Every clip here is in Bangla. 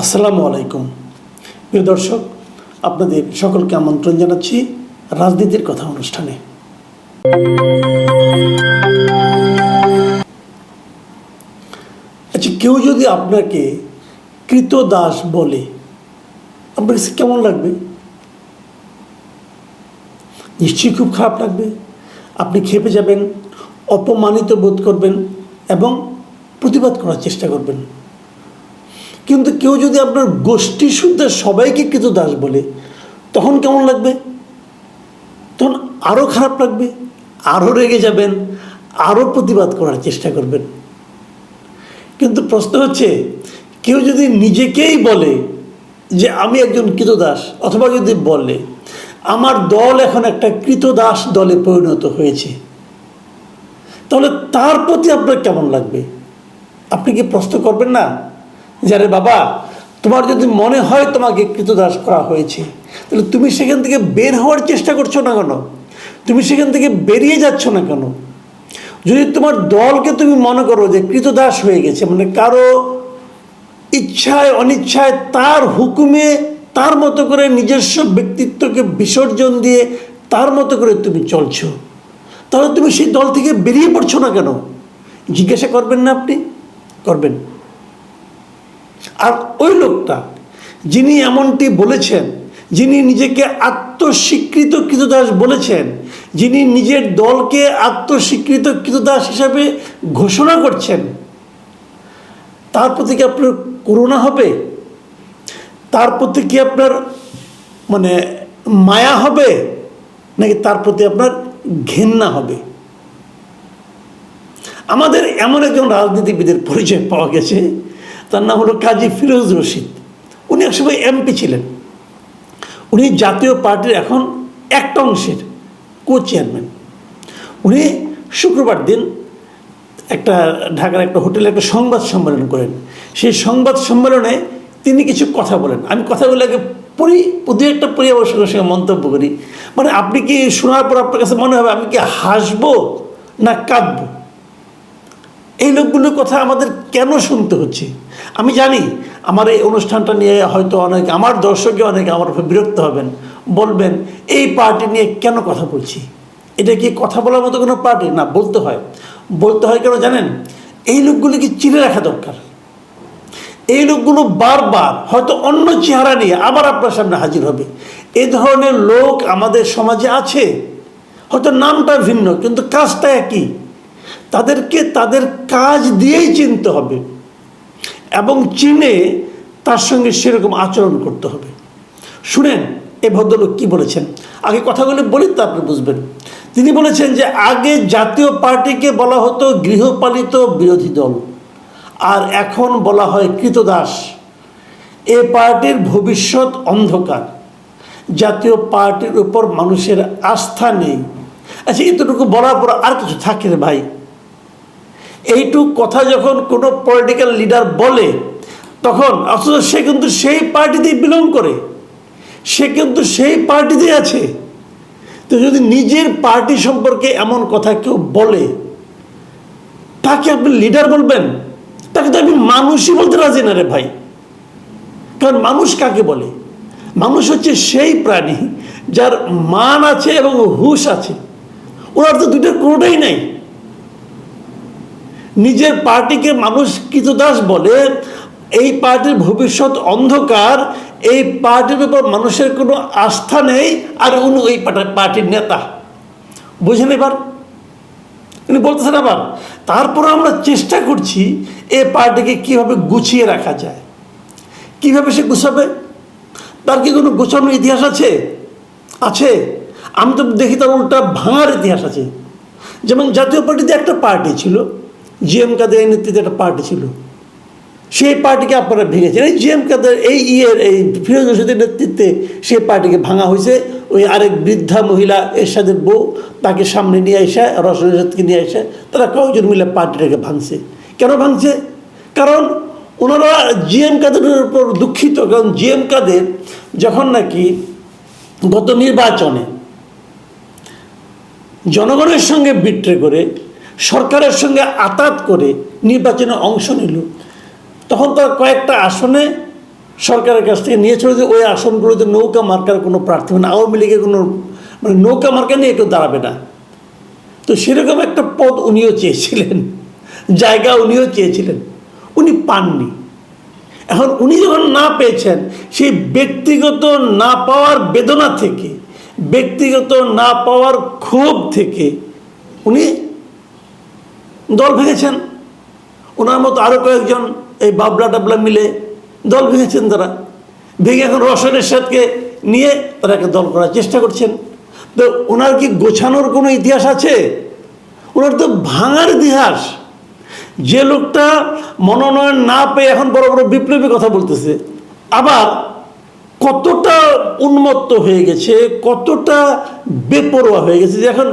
আসসালামু আলাইকুম। প্রিয় দর্শক, আপনাদের সকলকে আমন্ত্রণ জানাচ্ছি রাজনীতির কথা অনুষ্ঠানে। আচ্ছা কেউ যদি আপনাকে কৃত দাস বলে, আপনার কাছে কেমন লাগবে? নিশ্চয়ই খুব খারাপ লাগবে। আপনি খেপে যাবেন, অপমানিত বোধ করবেন এবং প্রতিবাদ করার চেষ্টা করবেন। কিন্তু কেউ যদি আপনার গোষ্ঠী শুদ্ধ সবাইকে কৃতদাস বলে, তখন কেমন লাগবে? তখন আরও খারাপ লাগবে আরও রেগে যাবেন আরও প্রতিবাদ করার চেষ্টা করবেন। কিন্তু প্রশ্ন হচ্ছে, কেউ যদি নিজেকেই বলে যে আমি একজন কৃতদাস অথবা যদি বলে, আমার দল এখন একটা কৃতদাস দলে পরিণত হয়েছে, তাহলে তার প্রতি আপনার কেমন লাগবে? আপনি কি প্রশ্ন করবেন না? যে, আরে বাবা, তোমার যদি মনে হয় তোমাকে কৃতদাস করা হয়েছে, তাহলে তুমি সেখান থেকে বের হওয়ার চেষ্টা করছ না কেন? তুমি সেখান থেকে বেরিয়ে যাচ্ছ না কেন? যদি তোমার দলকে তুমি মনে করো যে কৃতদাস হয়ে গেছে মানে কারও ইচ্ছায়, অনিচ্ছায় তার হুকুমে, তার মতো করে নিজস্ব ব্যক্তিত্বকে বিসর্জন দিয়ে তার মতো করে তুমি চলছো, তাহলে তুমি সেই দল থেকে বেরিয়ে পড়ছো না কেন? জিজ্ঞাসা করবেন না আপনি? করবেন। আর ওই লোকটা যিনি এমনটি বলেছেন, যিনি নিজেকে আত্মস্বীকৃত কৃতদাস বলেছেন, যিনি নিজের দলকে আত্মস্বীকৃত কৃতদাস হিসাবে ঘোষণা করছেন, তার প্রতি কি আপনার করুণা হবে? তার প্রতি কি আপনার মানে মায়া হবে? নাকি তার প্রতি আপনার ঘেন্না হবে? আমাদের এমন একজন রাজনীতিবিদের পরিচয় পাওয়া গেছে তার নাম হলো কাজী ফিরোজ রশিদ। উনি একসময় এমপি ছিলেন। উনি জাতীয় পার্টির এখন একটা অংশের কো চেয়ারম্যান উনি শুক্রবার দিন একটা ঢাকার একটা হোটেলে একটা সংবাদ সম্মেলন করেন। সেই সংবাদ সম্মেলনে তিনি কিছু কথা বলেন। আমি কথাগুলোকে পড়ি, দু একটা পড়ি সঙ্গে মন্তব্য করি। মানে আপনি কি শোনার পর আপনার কাছে মনে হবে আমি কি হাসবো না কাঁদবো? এই লোকগুলোর কথা আমাদের কেন শুনতে হচ্ছে? আমি জানি আমার এই অনুষ্ঠানটা নিয়ে হয়তো অনেক, আমার দর্শকে অনেকে আমার বিরক্ত হবেন, বলবেন, এই পার্টি নিয়ে কেন কথা বলছি? এটা কি কথা বলার মতো কোনো পার্টি? না, বলতে হয়। বলতে হয় কেন জানেন? এই লোকগুলিকে চিনে রাখা দরকার। এই লোকগুলো বারবার হয়তো অন্য চেহারা নিয়ে আবার আপনার সামনে হাজির হবে। এই ধরনের লোক আমাদের সমাজে আছে। হয়তো নামটা ভিন্ন, কিন্তু কাজটা একই। তাদেরকে তাদের কাজ দিয়েই চিনতে হবে এবং চিনে তার সঙ্গে সেরকম আচরণ করতে হবে। শুনেন, এ ভদ্রলোক কি বলেছেন? আগে কথাগুলো বলি তো আপনি বুঝবেন। তিনি বলেছেন যে, আগে জাতীয় পার্টিকে বলা হতো গৃহপালিত বিরোধী দল, আর এখন বলা হয় কৃতদাস। এ পার্টির ভবিষ্যৎ অন্ধকার। জাতীয় পার্টির উপর মানুষের আস্থা নেই। আচ্ছা এতটুকু বলার পর আর কিছু থাকে রে ভাই? এইটুক কথা যখন কোনো পলিটিক্যাল লিডার বলে, তখন অথচ সে কিন্তু সেই পার্টিতেই বিলং করে। সে কিন্তু সেই পার্টিতেই আছে। তো যদি নিজের পার্টি সম্পর্কে এমন কথা কেউ বলে, তাকে আপনি লিডার বলবেন? তাকে তো আমি মানুষই বলতে রাজি না রে ভাই। কারণ মানুষ কাকে বলে? মানুষ হচ্ছে সেই প্রাণী যার মান আছে এবং হুশ আছে। ওনার তো দুইটার কোনোটাই নাই। নিজের পার্টিকে মানুষ কৃতদাস বলে, এই পার্টির ভবিষ্যৎ অন্ধকার, এই পার্টির উপর মানুষের কোনো আস্থা নেই, আর উনি ওই পার্টির নেতা। বুঝেন এবার? উনি বলতেছেন আবার, তারপর আমরা চেষ্টা করছি এই পার্টিকে কীভাবে গুছিয়ে রাখা যায়। কীভাবে সে গুছাবে? তার কি কোনো গোছানোর ইতিহাস আছে? আছে। আমি তো দেখি তার উল্টা ভাঙার ইতিহাস আছে। যেমন জাতীয় পার্টিতে একটা পার্টি ছিল জিএম কাদের নেতৃত্বে একটা পার্টি ছিল। সেই পার্টিকে আপনারা ভেঙেছেন। এই জিএম কাদের এই ইয়ের, এই ফিরোজ রশিদের নেতৃত্বে সেই পার্টিকে ভাঙা হয়েছে। ওই আরেক বৃদ্ধা মহিলা এরশাদের বউ, তাকে সামনে নিয়ে এসে রসরশাদকে নিয়ে এসে, তারা কয়েকজন মিলে পার্টিটাকে ভাঙছে। কেন ভাঙছে? কারণ ওনারা জিএম কাদেরের উপর দুঃখিত। কারণ জিএম কাদের যখন নাকি গত নির্বাচনে জনগণের সঙ্গে বিট্রে করে সরকারের সঙ্গে আতাত করে নির্বাচনে অংশ নিল। তখন তারা কয়েকটা আসনে সরকারের কাছ থেকে নিয়েছিল যে ওই আসনগুলোতে নৌকা মার্কার কোনো প্রার্থী মানে আওয়ামী লীগের কোনো মানে নৌকা মার্কা নিয়ে কেউ দাঁড়াবে না। তো সেরকম একটা পদ উনিও চেয়েছিলেন, জায়গা উনিও চেয়েছিলেন, উনি পাননি। এখন উনি যখন না পেয়েছেন, সেই ব্যক্তিগত না পাওয়ার বেদনা থেকে, ব্যক্তিগত না পাওয়ার ক্ষোভ থেকে উনি দল ভেঙেছেন। ওনার মতো আরও কয়েকজন এই বাবলা টাবলা মিলে দল ভেঙেছেন তারা। ভেঙে এখন রসনের সাথে নিয়ে তারা একটা দল করার চেষ্টা করছেন। তো ওনার কি গোছানোর কোনো ইতিহাস আছে? ওনার তো ভাঙার ইতিহাস। যে লোকটা মনোনয়ন না পেয়ে এখন বড় বড় বিপ্লবী কথা বলতেছে। আবার কতটা উন্মত্ত হয়ে গেছে, কতটা বেপরোয়া হয়ে গেছে যে এখন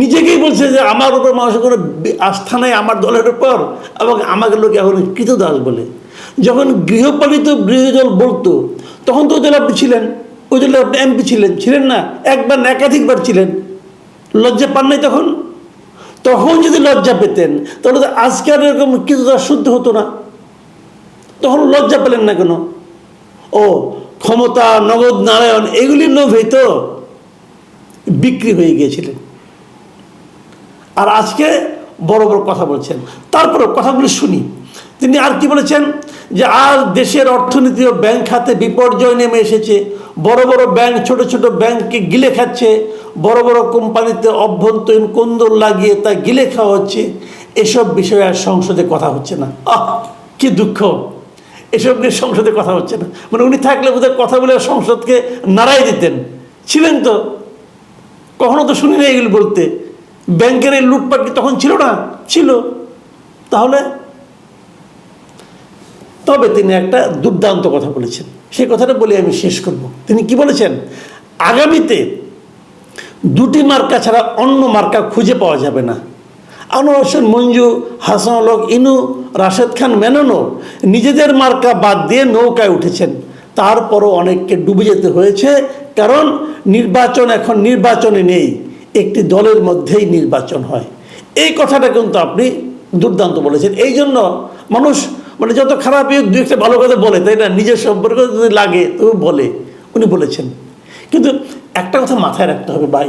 নিজেকেই বলছে যে আমার উপর মানুষের কোনো আস্থা নাই, আমার দলের উপর, এবং আমাকে লোক এখন কৃতদাস বলে। যখন গৃহপালিত বিরোধী দল বলতো, তখন তো ওই দলে আপনি ছিলেন, ওই দলে আপনি এমপি ছিলেন ছিলেন না, একবার না, একাধিকবার ছিলেন। লজ্জা পান নাই তখন? তখন যদি লজ্জা পেতেন, তাহলে তো আজকে আর এরকম কিছু শুদ্ধ হতো না। তখন লজ্জা পেলেন না কেন? ও ক্ষমতা, নগদ নারায়ণ এগুলির লোভেই তো বিক্রি হয়ে গিয়েছিলেন। আর আজকে বড় বড় কথা বলছেন। তারপরে কথাগুলি শুনি। তিনি আর কি বলেছেন? যে আর দেশের অর্থনীতি ও ব্যাংক খাতে বিপর্যয় নেমে এসেছে। বড় বড় ব্যাংক, ছোট ছোট ব্যাংককে গিলে খাচ্ছে। বড় বড় কোম্পানিতে অভ্যন্তরীণ কোন্দল লাগিয়ে তা গিলে খাওয়া হচ্ছে। এসব বিষয়ে আর সংসদে কথা হচ্ছে না। আহ, কি দুঃখ। এসব নিয়ে সংসদে কথা হচ্ছে না। মানে উনি থাকলে বোধহয় কথা বলে সংসদকে নাড়াই দিতেন। ছিলেন তো। কখনো তো শুনি না এগুলো বলতে। ব্যাংকের এই লুটপাট কি তখন ছিল না? ছিল। তাহলে তবে তিনি একটা দুর্দান্ত কথা বলেছেন। সেই কথাটা বলে আমি শেষ করব। তিনি কি বলেছেন? আগামীতে দুটি মার্কা ছাড়া অন্য মার্কা খুঁজে পাওয়া যাবে না। আনোয়ার হোসেন মঞ্জু, হাসান আলক ইনু, রাশেদ খান মেননও নিজেদের মার্কা বাদ দিয়ে নৌকায় উঠেছেন। তারপরও অনেককে ডুবে যেতে হয়েছে, কারণ নির্বাচন এখন নির্বাচনে নেই, একটি দলের মধ্যেই নির্বাচন হয়। এই কথাটা কিন্তু আপনি দুর্দান্ত বলেছেন। এই জন্য মানুষ মানে যত খারাপ দু একটা ভালো কথা বলে, তাই না? নিজের সম্পর্কে যদি লাগে, তবু বলে, উনি বলেছেন। কিন্তু একটা কথা মাথায় রাখতে হবে ভাই।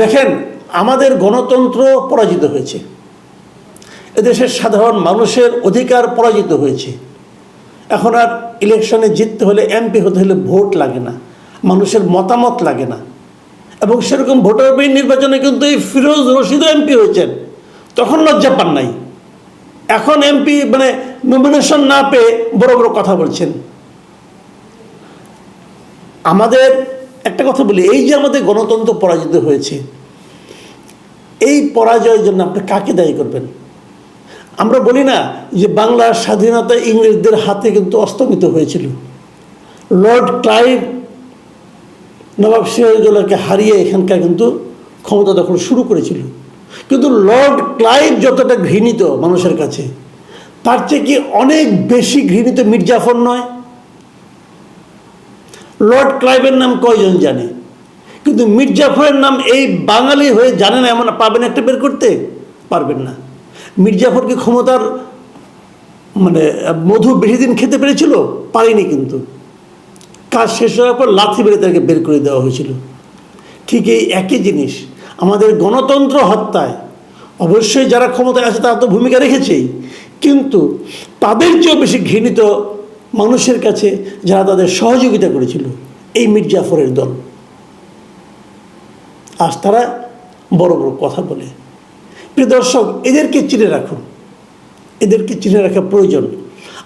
দেখেন আমাদের গণতন্ত্র পরাজিত হয়েছে। এদেশের সাধারণ মানুষের অধিকার পরাজিত হয়েছে। এখন আর ইলেকশনে জিততে হলে এমপি হতে হলে ভোট লাগে না, মানুষের মতামত লাগে না। এবং সেরকম ভোটার নির্বাচনে কিন্তু এই ফিরোজ রশিদও এমপি হয়েছেন। তখন লজ্জা পান নাই। এখন এমপি মানে নমিনেশন না পেয়ে বড় বড় কথা বলছেন। আমাদের একটা কথা বলি, এই যে আমাদের গণতন্ত্র পরাজিত হয়েছে এই পরাজয়ের জন্য আপনি কাকে দায়ী করবেন? আমরা বলি না যে বাংলার স্বাধীনতা ইংরেজদের হাতে কিন্তু অস্তমিত হয়েছিল। লর্ড ক্লাইভ নবাব সিরাজউদ্দৌলাকে হারিয়ে এখানকার কিন্তু ক্ষমতা দখল শুরু করেছিল। কিন্তু লর্ড ক্লাইভ যতটা ঘৃণিত মানুষের কাছে, তার চেয়ে কি অনেক বেশি ঘৃণিত মির্জাফর নয়? লর্ড ক্লাইভের নাম কয়জন জানে? কিন্তু মির্জাফরের নাম এই বাঙালি হয়ে জানে না, এমন পাবেন একটা বের করতে? পারবেন না। মির্জাফর কি ক্ষমতার মানে মধু বেশি দিন খেতে পেরেছিল? পারেনি কিন্তু। কাজ শেষ হওয়ার পর লাথি বেড়ে তাকে বের করে দেওয়া হয়েছিল। ঠিক এই একই জিনিস, আমাদের গণতন্ত্র হত্যায় অবশ্যই যারা ক্ষমতায় আছে তারা তো ভূমিকা রেখেছেই। কিন্তু তাদের চেয়েও বেশি ঘৃণিত মানুষের কাছে যারা তাদের সহযোগিতা করেছিল, এই মির্জাফরের দল। আজ তারা বড় বড় কথা বলে। প্রিয় দর্শক, এদেরকে চিনে রাখুন। এদেরকে চিনে রাখা প্রয়োজন।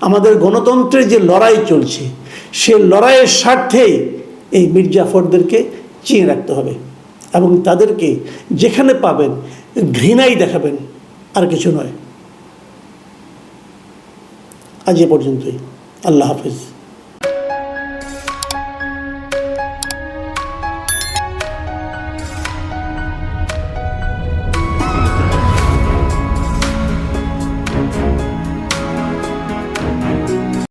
আমাদের গণতন্ত্রের যে লড়াই চলছে, সে লড়াইয়ের স্বার্থেই এই মির্জাফরদেরকে চিনে রাখতে হবে এবং তাদেরকে যেখানে পাবেন, ঘৃণাই দেখাবেন, আর কিছু নয়। আজ এ পর্যন্তই। আল্লাহ হাফিজ।